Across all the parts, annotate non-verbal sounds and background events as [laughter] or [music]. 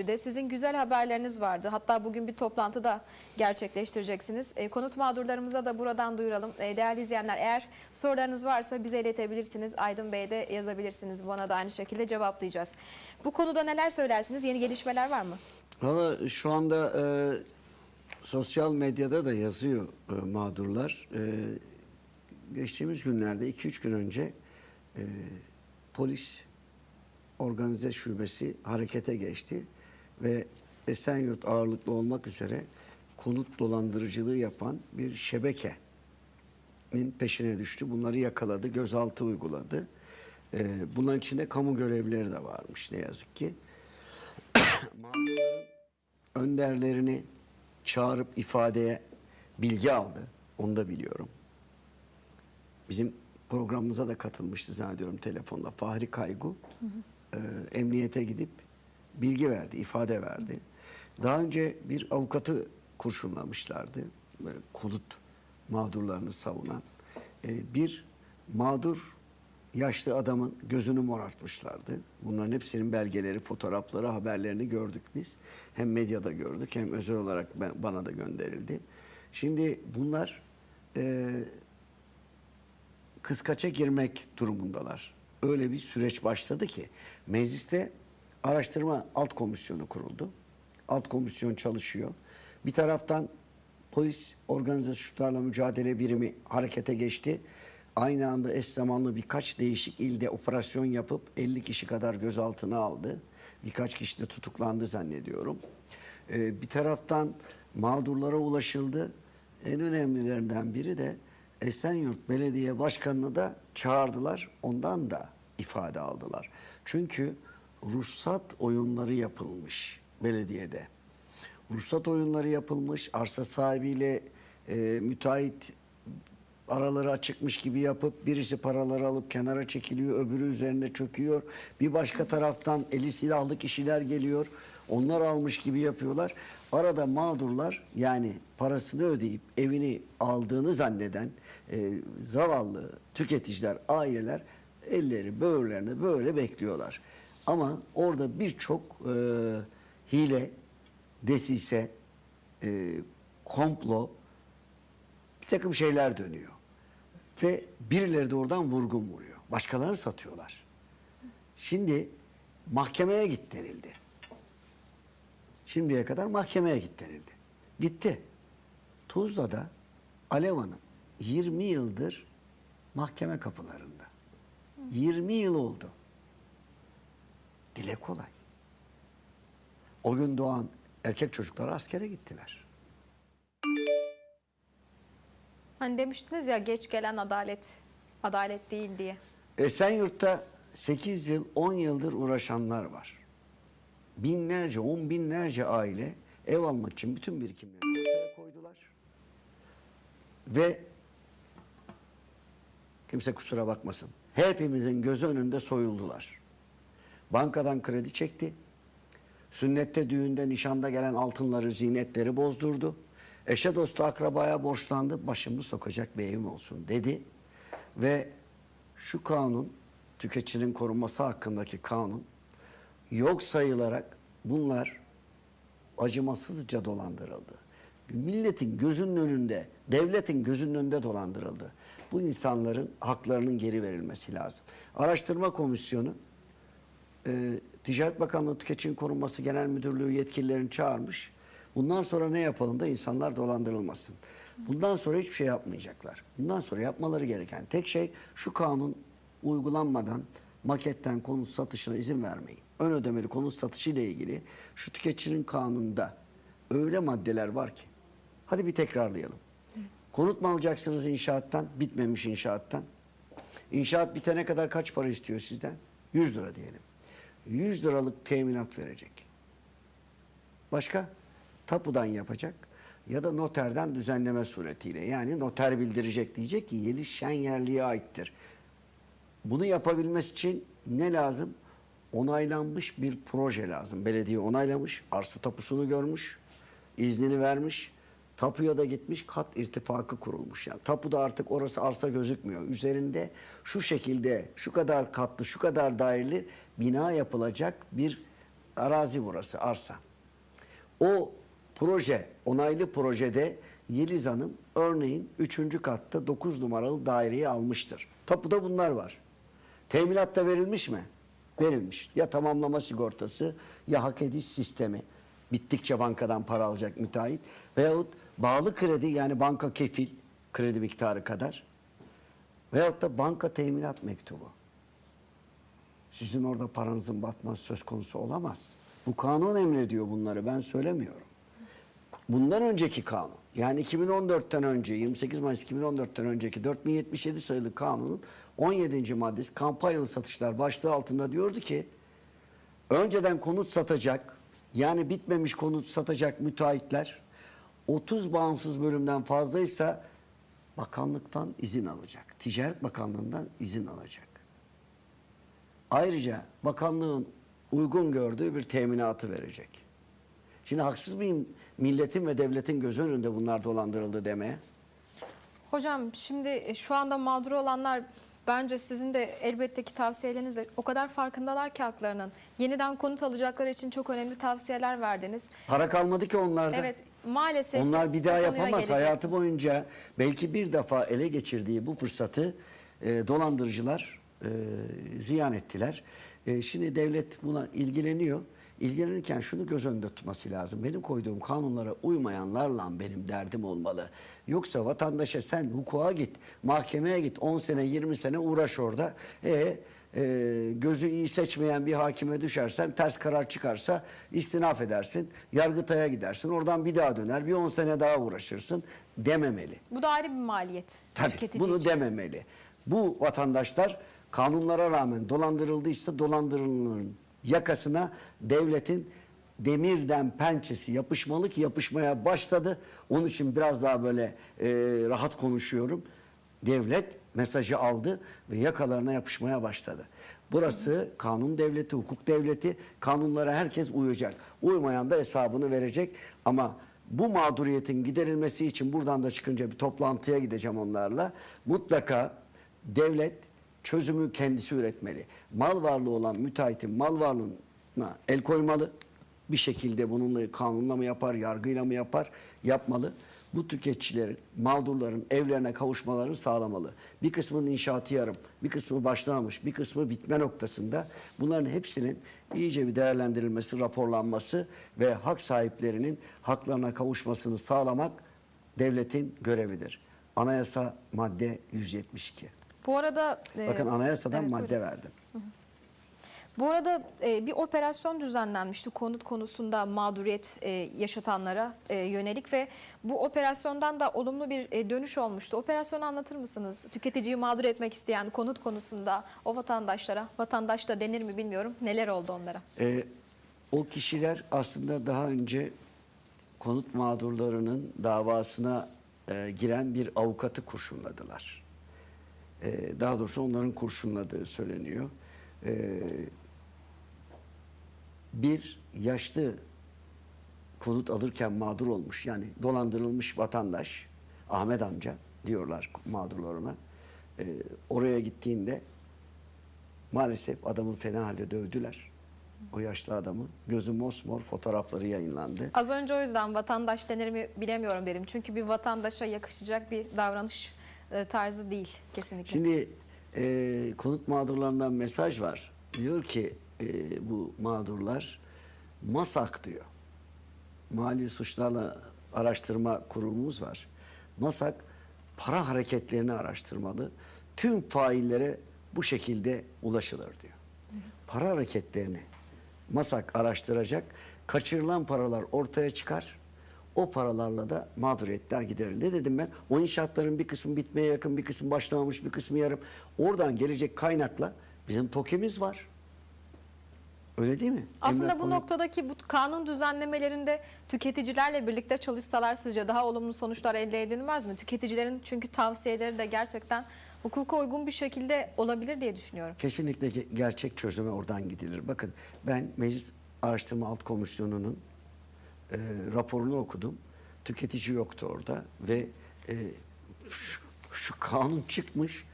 Bir de sizin güzel haberleriniz vardı. Hatta bugün bir toplantı da gerçekleştireceksiniz. E, konut mağdurlarımıza da buradan duyuralım. E, değerli izleyenler eğer sorularınız varsa bize iletebilirsiniz. Aydın Bey'e de yazabilirsiniz. Bana da aynı şekilde cevaplayacağız. Bu konuda neler söylersiniz? Yeni gelişmeler var mı? Valla şu anda e, sosyal medyada da yazıyor e, mağdurlar. E, geçtiğimiz günlerde 2-3 gün önce e, polis organize şubesi harekete geçti ve Esenyurt ağırlıklı olmak üzere konut dolandırıcılığı yapan bir şebekenin peşine düştü. Bunları yakaladı, gözaltı uyguladı. E, bunların içinde kamu görevlileri de varmış ne yazık ki. [coughs] Mağdurların önderlerini çağırıp ifadeye bilgi aldı. Onu da biliyorum. Bizim programımıza da katılmıştı zannediyorum telefonla. Fahri Kaygu e, emniyete gidip bilgi verdi, ifade verdi. Daha önce bir avukatı kurşunlamışlardı. Böyle konut mağdurlarını savunan. E, bir mağdur yaşlı adamın gözünü morartmışlardı. Bunların hepsinin belgeleri, fotoğrafları, haberlerini gördük biz. Hem medyada gördük hem özel olarak ben, bana da gönderildi. Şimdi bunlar e, kıskaça girmek durumundalar. Öyle bir süreç başladı ki mecliste araştırma alt komisyonu kuruldu. Alt komisyon çalışıyor. Bir taraftan polis organize suçlarla mücadele birimi harekete geçti. Aynı anda eş zamanlı birkaç değişik ilde operasyon yapıp 50 kişi kadar gözaltına aldı. Birkaç kişi de tutuklandı zannediyorum. Ee, bir taraftan mağdurlara ulaşıldı. En önemlilerinden biri de Esenyurt Belediye Başkanı'nı da çağırdılar. Ondan da ifade aldılar. Çünkü ruhsat oyunları yapılmış belediyede. Ruhsat oyunları yapılmış. Arsa sahibiyle e, müteahhit araları açıkmış gibi yapıp birisi paraları alıp kenara çekiliyor, öbürü üzerine çöküyor. Bir başka taraftan eli silahlı kişiler geliyor. Onlar almış gibi yapıyorlar. Arada mağdurlar yani parasını ödeyip evini aldığını zanneden e, zavallı tüketiciler, aileler elleri böğürlerine böyle bekliyorlar. Ama orada birçok e, hile, desise, e, komplo bir takım şeyler dönüyor. Ve birileri de oradan vurgun vuruyor. Başkalarını satıyorlar. Şimdi mahkemeye git denildi. Şimdiye kadar mahkemeye git denildi. Gitti. Tuzla'da Alev Hanım 20 yıldır mahkeme kapılarında. 20 yıl oldu. Dile kolay. O gün doğan erkek çocuklar askere gittiler. Hani demiştiniz ya geç gelen adalet, adalet değil diye. Esenyurt'ta 8 yıl, 10 yıldır uğraşanlar var. Binlerce, on binlerce aile ev almak için bütün birikimlerini ortaya koydular. Ve kimse kusura bakmasın. Hepimizin gözü önünde soyuldular. Bankadan kredi çekti. Sünnette, düğünde, nişanda gelen altınları, zinetleri bozdurdu. Eşe dostu akrabaya borçlandı. Başımı sokacak bir evim olsun dedi. Ve şu kanun, tüketicinin korunması hakkındaki kanun yok sayılarak bunlar acımasızca dolandırıldı. Milletin gözünün önünde, devletin gözünün önünde dolandırıldı. Bu insanların haklarının geri verilmesi lazım. Araştırma komisyonu e, Ticaret Bakanlığı Tüketici Korunması Genel Müdürlüğü yetkililerini çağırmış. Bundan sonra ne yapalım da insanlar dolandırılmasın. Bundan sonra hiçbir şey yapmayacaklar. Bundan sonra yapmaları gereken tek şey şu kanun uygulanmadan maketten konut satışına izin vermeyin. Ön ödemeli konut satışı ile ilgili şu tüketicinin kanununda öyle maddeler var ki. Hadi bir tekrarlayalım. Konut mu alacaksınız inşaattan? Bitmemiş inşaattan. İnşaat bitene kadar kaç para istiyor sizden? 100 lira diyelim. 100 liralık teminat verecek. Başka? Tapudan yapacak ya da noterden düzenleme suretiyle. Yani noter bildirecek diyecek ki Yeliz Şenyerli'ye aittir. Bunu yapabilmesi için ne lazım? Onaylanmış bir proje lazım. Belediye onaylamış, arsa tapusunu görmüş, iznini vermiş. Tapuya da gitmiş, kat irtifakı kurulmuş. Yani tapuda artık orası arsa gözükmüyor. Üzerinde şu şekilde, şu kadar katlı, şu kadar daireli bina yapılacak bir arazi burası arsa. O proje, onaylı projede Yeliz Hanım örneğin 3. katta 9 numaralı daireyi almıştır. Tapuda bunlar var. Teminat da verilmiş mi? Verilmiş. Ya tamamlama sigortası ya hak ediş sistemi. Bittikçe bankadan para alacak müteahhit. Veyahut bağlı kredi yani banka kefil kredi miktarı kadar. Veyahut da banka teminat mektubu. Sizin orada paranızın batması söz konusu olamaz. Bu kanun emrediyor bunları ben söylemiyorum. Bundan önceki kanun yani 2014'ten önce 28 Mayıs 2014'ten önceki 4077 sayılı kanunun 17. maddesi kampanyalı satışlar başlığı altında diyordu ki önceden konut satacak yani bitmemiş konut satacak müteahhitler 30 bağımsız bölümden fazlaysa bakanlıktan izin alacak. Ticaret Bakanlığı'ndan izin alacak. Ayrıca bakanlığın uygun gördüğü bir teminatı verecek. Şimdi haksız mıyım milletin ve devletin göz önünde bunlar dolandırıldı demeye? Hocam şimdi e, şu anda mağdur olanlar bence sizin de elbette ki tavsiyelerinizle o kadar farkındalar ki haklarının. Yeniden konut alacakları için çok önemli tavsiyeler verdiniz. Para kalmadı ki onlarda. Evet maalesef Onlar bir daha yapamaz. gelecektim. Hayatı boyunca belki bir defa ele geçirdiği bu fırsatı e, dolandırıcılar e, ziyan ettiler. E, şimdi devlet buna ilgileniyor. İlgilenirken şunu göz önünde tutması lazım. Benim koyduğum kanunlara uymayanlarla benim derdim olmalı. Yoksa vatandaşa sen hukuka git, mahkemeye git, 10 sene 20 sene uğraş orada. E, e, gözü iyi seçmeyen bir hakime düşersen ters karar çıkarsa istinaf edersin. Yargıtay'a gidersin. Oradan bir daha döner. Bir 10 sene daha uğraşırsın dememeli. Bu da ayrı bir maliyet Tabii bunu için. dememeli. Bu vatandaşlar kanunlara rağmen dolandırıldıysa dolandırılanların yakasına devletin demirden pençesi yapışmalı ki yapışmaya başladı. Onun için biraz daha böyle e, rahat konuşuyorum. Devlet mesajı aldı ve yakalarına yapışmaya başladı. Burası kanun devleti, hukuk devleti. Kanunlara herkes uyacak. Uymayan da hesabını verecek. Ama bu mağduriyetin giderilmesi için buradan da çıkınca bir toplantıya gideceğim onlarla. Mutlaka devlet çözümü kendisi üretmeli. Mal varlığı olan müteahhitin mal varlığına el koymalı. Bir şekilde bununla kanunla mı yapar, yargıyla mı yapar? Yapmalı. Bu tüketicilerin, mağdurların evlerine kavuşmalarını sağlamalı. Bir kısmının inşaatı yarım, bir kısmı başlamamış, bir kısmı bitme noktasında. Bunların hepsinin iyice bir değerlendirilmesi, raporlanması ve hak sahiplerinin haklarına kavuşmasını sağlamak devletin görevidir. Anayasa madde 172. Bu arada e, Bakın anayasadan evet, madde buyurun. verdim. Bu arada e, bir operasyon düzenlenmişti konut konusunda mağduriyet e, yaşatanlara e, yönelik ve bu operasyondan da olumlu bir e, dönüş olmuştu. Operasyonu anlatır mısınız? Tüketiciyi mağdur etmek isteyen konut konusunda o vatandaşlara, vatandaş da denir mi bilmiyorum. Neler oldu onlara? Ee, o kişiler aslında daha önce konut mağdurlarının davasına e, giren bir avukatı kurşunladılar. Ee, daha doğrusu onların kurşunladığı söyleniyor. Ee, bir yaşlı konut alırken mağdur olmuş yani dolandırılmış vatandaş Ahmet amca diyorlar mağdurlarına. Ee, oraya gittiğinde maalesef adamı fena halde dövdüler. O yaşlı adamı. Gözü mosmor fotoğrafları yayınlandı. Az önce o yüzden vatandaş denir mi bilemiyorum dedim. Çünkü bir vatandaşa yakışacak bir davranış e, tarzı değil kesinlikle. Şimdi e, konut mağdurlarından mesaj var. Diyor ki e, bu mağdurlar MASAK diyor. Mali Suçlarla Araştırma Kurumumuz var. MASAK para hareketlerini araştırmalı. Tüm faillere bu şekilde ulaşılır diyor. Para hareketlerini MASAK araştıracak. Kaçırılan paralar ortaya çıkar. O paralarla da mağduriyetler giderilir. Ne dedim ben? O inşaatların bir kısmı bitmeye yakın, bir kısmı başlamamış, bir kısmı yarım. Oradan gelecek kaynakla bizim TOKİ'miz var. Öyle değil mi? Aslında Emlak bu Konu- noktadaki bu kanun düzenlemelerinde tüketicilerle birlikte çalışsalar sizce daha olumlu sonuçlar elde edilmez mi? Tüketicilerin çünkü tavsiyeleri de gerçekten hukuka uygun bir şekilde olabilir diye düşünüyorum. Kesinlikle ge- gerçek çözüme oradan gidilir. Bakın ben Meclis Araştırma Alt Komisyonu'nun e, raporunu okudum. Tüketici yoktu orada ve e, şu, şu kanun çıkmış.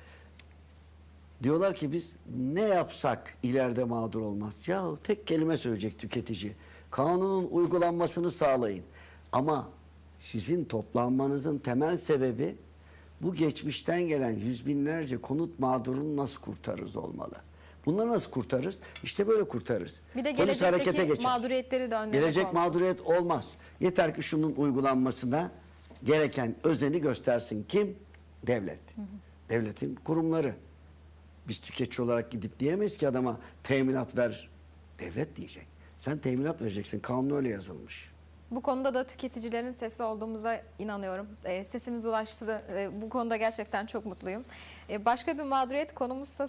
Diyorlar ki biz ne yapsak ileride mağdur olmaz. Ya tek kelime söyleyecek tüketici. Kanunun uygulanmasını sağlayın. Ama sizin toplanmanızın temel sebebi bu geçmişten gelen yüz binlerce konut mağdurunu nasıl kurtarırız olmalı. Bunları nasıl kurtarırız? İşte böyle kurtarırız. Bir de Polis harekete gelecekteki geçer. mağduriyetleri de önlemek Gelecek olmalı. mağduriyet olmaz. Yeter ki şunun uygulanmasına gereken özeni göstersin. Kim? Devlet. Devletin kurumları. Biz tüketici olarak gidip diyemeyiz ki adama teminat ver. Devlet diyecek. Sen teminat vereceksin. Kanun öyle yazılmış. Bu konuda da tüketicilerin sesi olduğumuza inanıyorum. E, sesimiz ulaştı. E, bu konuda gerçekten çok mutluyum. E, başka bir mağduriyet konumuzsa